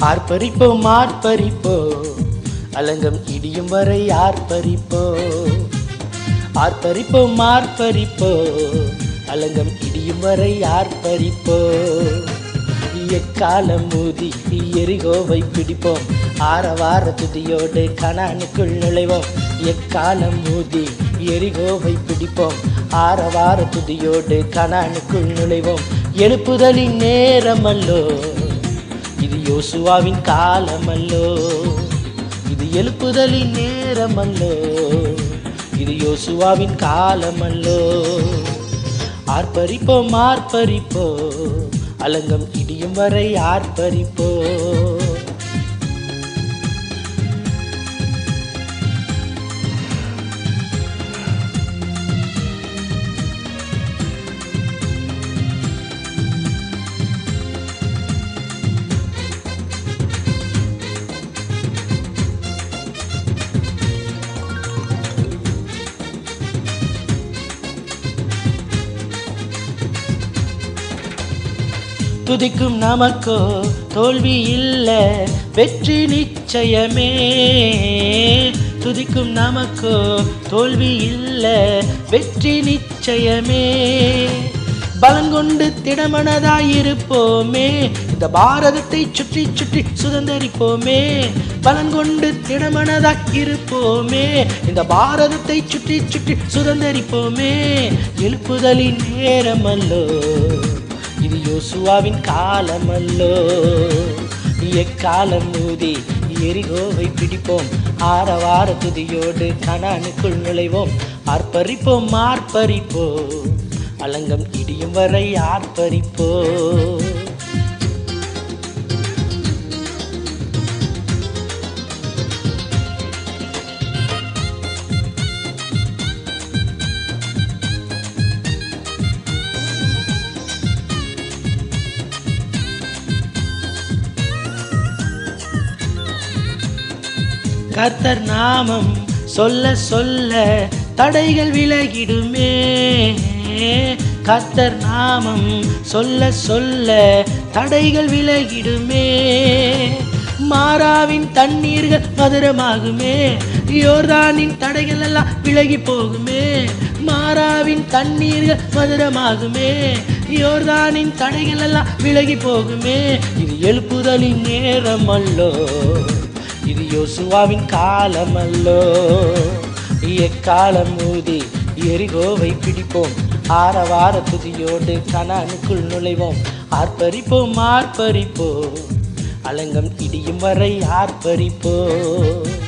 ஆர்ப்பரிப்போ ஆர்ப்பரிப்போ அலங்கம் இடியும் வரை ஆர்ப்பரிப்போ. ஆர்ப்பரிப்போ ஆர்ப்பரிப்போ அலங்கம் இடியும் வரை ஆர்ப்பரிப்போ. எக்காலம் ஊதி எரிகோவை பிடிப்போம். ஆரவார துதியோடு கணானுக்குள் நுழைவோம். எக்காலம் ஊதி எரிகோவை பிடிப்போம். ஆரவார துதியோடு கணானுக்குள் நுழைவோம். எழுப்புதலின் நேரமல்லோ. இது யோசுவாவின் காலமல்லோ. இது எழுப்புதலின் நேரமல்லோ. இது யோசுவாவின் காலமல்லோ. ஆர்ப்பரிப்போம் ஆர்ப்பரிப்போ அலங்கம் இடியும் வரை ஆர்ப்பரிப்போ துதிக்கும் நமக்கோ தோல்வி இல்லை வெற்றி நிச்சயமே. துதிக்கும் நமக்கோ தோல்வி இல்லை வெற்றி நிச்சயமே. பலங்கொண்டு திடமனதாயிருப்போமே இந்த பாரதத்தை சுற்றி சுற்றி சுதந்தரிப்போமே. பலங்கொண்டு திடமனதாய் இருப்போமே இந்த பாரதத்தை சுற்றி சுற்றி சுதந்தரிப்போமே. எழுப்புதலின் நேரமல்லோ. இது யோசுவாவின் காலமல்லோ. எக்காலம் ஊதி எரிகோவை பிடிப்போம். ஆரவார துதியோடு கணானுக்குள் நுழைவோம். ஆர்ப்பரிப்போம் ஆர்ப்பரிப்போம். அலங்கம் இடியும் வரை ஆர்ப்பரிப்போ கர்த்தர் நாமம் சொல்ல சொல்ல தடைகள் விலகிடுமே. கர்த்தர் நாமம் சொல்ல சொல்ல தடைகள் விலகிடுமே. மாறாவின் தண்ணீர்கள் மதுரமாகுமே. யோர்தானின் தடைகள் எல்லாம் விலகி போகுமே. மாறாவின் தண்ணீர்கள் மதுரமாகுமே. யோர்தானின் தடைகள் எல்லாம் விலகி போகுமே. இது எழுப்புதலின் நேரம் அல்லோ. இது யோசுவாவின் காலமல்லோ. எக்காலம் ஊதி எரிகோவை பிடிப்போம். ஆரவார துதியோடு கணானுக்குள் நுழைவோம். ஆர்ப்பரிப்போம் ஆர்ப்பரிப்போம். அலங்கம் இடியும் வரை ஆர்ப்பரிப்போம்.